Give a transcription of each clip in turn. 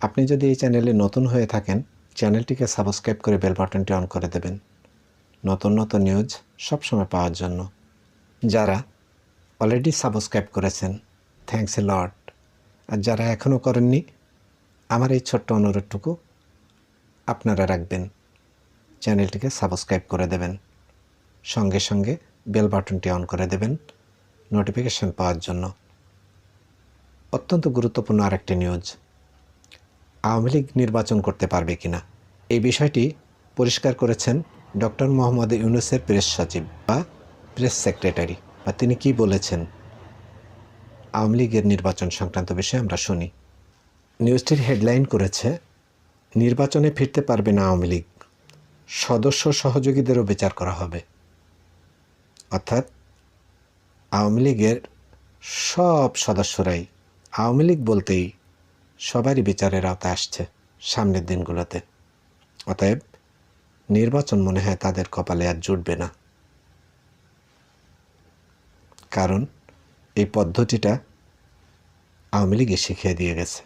আপনি যদি এই চ্যানেলে নতুন হয়ে থাকেন, চ্যানেলটিকে সাবস্ক্রাইব করে বেল বাটনটি অন করে দেবেন। নতুন নতুন নিউজ সবসময় পাওয়ার জন্য। যারা অলরেডি সাবস্ক্রাইব করেছেন থ্যাংকস এ লট। আর যারা এখনও করেননি, আমার এই ছোট্ট অনুরোধটুকু আপনারা রাখবেন। চ্যানেলটিকে সাবস্ক্রাইব করে দেবেন। সঙ্গে সঙ্গে বেল বাটনটি অন করে দেবেন, নোটিফিকেশন পাওয়ার জন্য। অত্যন্ত গুরুত্বপূর্ণ আরেকটি নিউজ। আওয়ামী লীগ নির্বাচন করতে পারবে কিনা? এই বিষয়টি পরিষ্কার করেছেন ডক্টর মোহাম্মদ ইউনুসের প্রেস সচিব বা প্রেস সেক্রেটারি, বা তিনি কি বলেছেন? আওয়ামী লীগের নির্বাচন সংক্রান্ত বিষয়ে আমরা শুনি। নিউজটির হেডলাইন করেছে, নির্বাচনে ফিরতে পারবে না আওয়ামী লীগ। সদস্য সহযোগীদেরও বিচার করা হবে। অর্থাৎ আওয়ামী লীগের সব সদস্যরাই, আওয়ামী লীগ বলতেই সবারই বিচারের আওতায় আসছে সামনের দিনগুলোতে। অতএব নির্বাচন মনে হয় তাদের কপালে আর জুটবে না। কারণ এই পদ্ধতিটা আওয়ামী লীগে শিখিয়ে দিয়ে গেছে।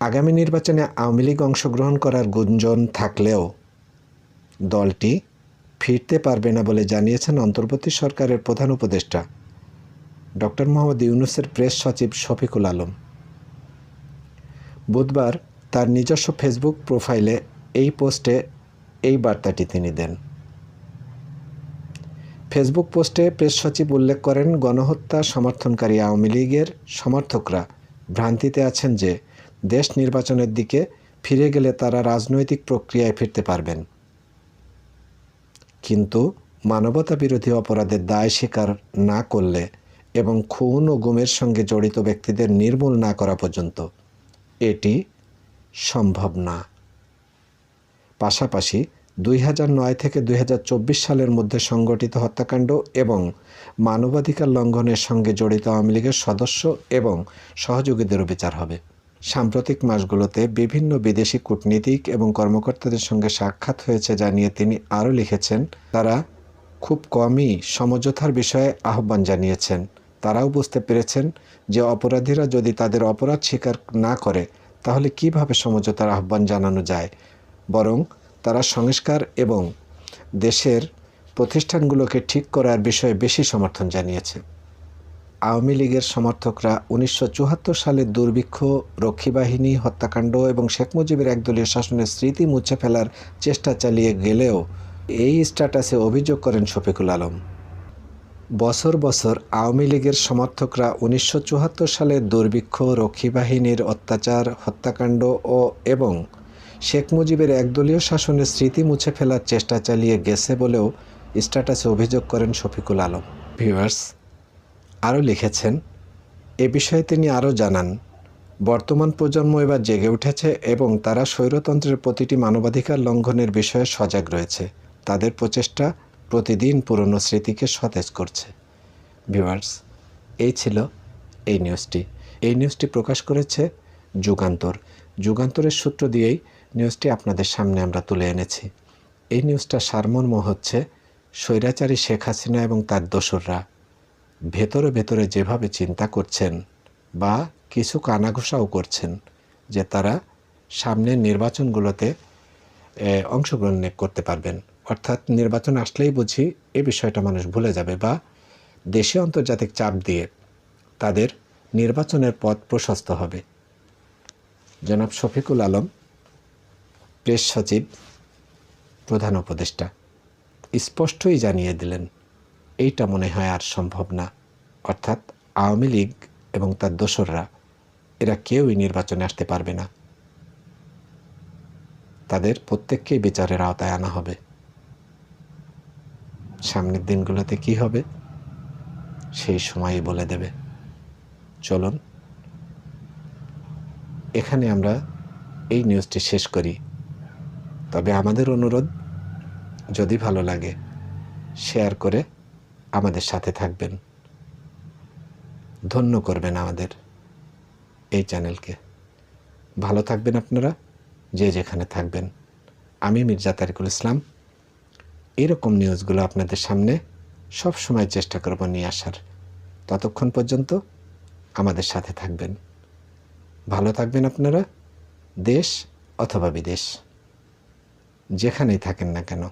আগামী নির্বাচনে আওয়ামী লীগ অংশগ্রহণ করার গুঞ্জন থাকলেও দলটি ফিরতে পারবে না বলে জানিয়েছেন অন্তর্বর্তী সরকারের প্রধান উপদেষ্টা ডক্টর মোহাম্মদ ইউনুসের প্রেস সচিব শফিকুল আলম। বুধবার তার নিজস্ব ফেসবুক প্রোফাইলে এই পোস্টে এই বার্তাটি তিনি দেন। ফেসবুক পোস্টে প্রেস সচিব উল্লেখ করেন, গণহত্যা সমর্থনকারী আওয়ামী লীগের সমর্থকরা ভ্রান্তিতে আছেন যে দেশ নির্বাচনের দিকে ফিরে গেলে তারা রাজনৈতিক প্রক্রিয়ায় ফিরতে পারবেন। কিন্তু মানবতা বিরোধী অপরাধের দায় স্বীকার না করলে এবং খুন ও গুমের সঙ্গে জড়িত ব্যক্তিদের নির্মূল না করা পর্যন্ত এটি সম্ভব না। পাশাপাশি দুই নয় থেকে দুই হাজার চব্বিশ সালের মধ্যে সংগঠিত হত্যাকাণ্ড এবং মানবাধিকার লঙ্ঘনের সঙ্গে জড়িত আওয়ামী লীগের সদস্য এবং সহযোগীদেরও বিচার হবে। সাম্প্রতিক মাসগুলোতে বিভিন্ন বিদেশি কূটনীতিক এবং কর্মকর্তাদের সঙ্গে সাক্ষাৎ হয়েছে জানিয়ে তিনি আরও লিখেছেন, তারা খুব কমই সমঝোতার বিষয়ে আহ্বান জানিয়েছেন। তারাও বুঝতে পেরেছেন যে অপরাধীরা যদি তাদের অপরাধ স্বীকার না করে, তাহলে কীভাবে সমঝোতার আহ্বান জানানো যায়? বরং তারা সংস্কার এবং দেশের প্রতিষ্ঠানগুলোকে ঠিক করার বিষয়ে বেশি সমর্থন জানিয়েছে। আওয়ামী লীগের সমর্থকরা উনিশশো সালের দুর্ভিক্ষ, রক্ষী বাহিনী, হত্যাকাণ্ড এবং শেখ মুজিবের একদলীয় শাসনের স্মৃতি মুছে ফেলার চেষ্টা চালিয়ে গেলেও এই স্ট্যাটাসে অভিযোগ করেন শফিকুল আলম। বছর বছর আওয়ামী লীগের সমর্থকরা উনিশশো সালের দুর্ভিক্ষ, রক্ষী বাহিনীর অত্যাচার, হত্যাকাণ্ড ও এবং শেখ মুজিবের একদলীয় শাসনের স্মৃতি মুছে ফেলার চেষ্টা চালিয়ে গেছে বলেও স্ট্যাটাসে অভিযোগ করেন শফিকুল আলম। ভিউয়ার্স, আরও লিখেছেন, এ বিষয়ে তিনি আরও জানান, বর্তমান প্রজন্ম এবার জেগে উঠেছে এবং তারা স্বৈরতন্ত্রের প্রতিটি মানবাধিকার লঙ্ঘনের বিষয়ে সজাগ রয়েছে। তাদের প্রচেষ্টা প্রতিদিন পুরনো স্মৃতিকে সতেজ করছে। ভিউয়ার্স, এই ছিল এই নিউজটি। এই নিউজটি প্রকাশ করেছে যুগান্তর। যুগান্তরের সূত্র দিয়েই নিউজটি আপনাদের সামনে আমরা তুলে এনেছি। এই নিউজটা সারমর্ম হচ্ছে স্বৈরাচারী শেখ হাসিনা এবং তার দোসররা। ভেতরে ভেতরে যেভাবে চিন্তা করছেন বা কিছু কানাঘোষাও করছেন যে তারা সামনের নির্বাচনগুলোতে অংশগ্রহণ করতে পারবেন। অর্থাৎ নির্বাচন আসলেই বুঝি এ বিষয়টা মানুষ ভুলে যাবে বা দেশে আন্তর্জাতিক চাপ দিয়ে তাদের নির্বাচনের পথ প্রশস্ত হবে। জনাব শফিকুল আলম, প্রেস সচিব, প্রধান উপদেষ্টা, স্পষ্টই জানিয়ে দিলেন, এইটা মনে হয় আর সম্ভব না। অর্থাৎ আওয়ামী লীগ এবং তার দোসররা, এরা কেউই নির্বাচনে আসতে পারবে না। তাদের প্রত্যেককেই বিচারের আওতায় আনা হবে। সামনের দিনগুলোতে কি হবে? সেই সময়ই বলে দেবে। চলুন। এখানে আমরা এই নিউজটি শেষ করি। তবে আমাদের অনুরোধ, যদি ভালো লাগে, শেয়ার করে আমাদের সাথে থাকবেন। ধন্য করবেন আমাদের এই চ্যানেলকে। ভালো থাকবেন আপনারা, যে যেখানে থাকবেন। আমি মির্জা তারিকুল ইসলাম। এরকম নিউজগুলো আপনাদের সামনে সব সময় চেষ্টা করব নিয়ে আসার। ততক্ষণ পর্যন্ত আমাদের সাথে থাকবেন। ভালো থাকবেন আপনারা, দেশ অথবা বিদেশ। যেখানেই থাকেন না কেন।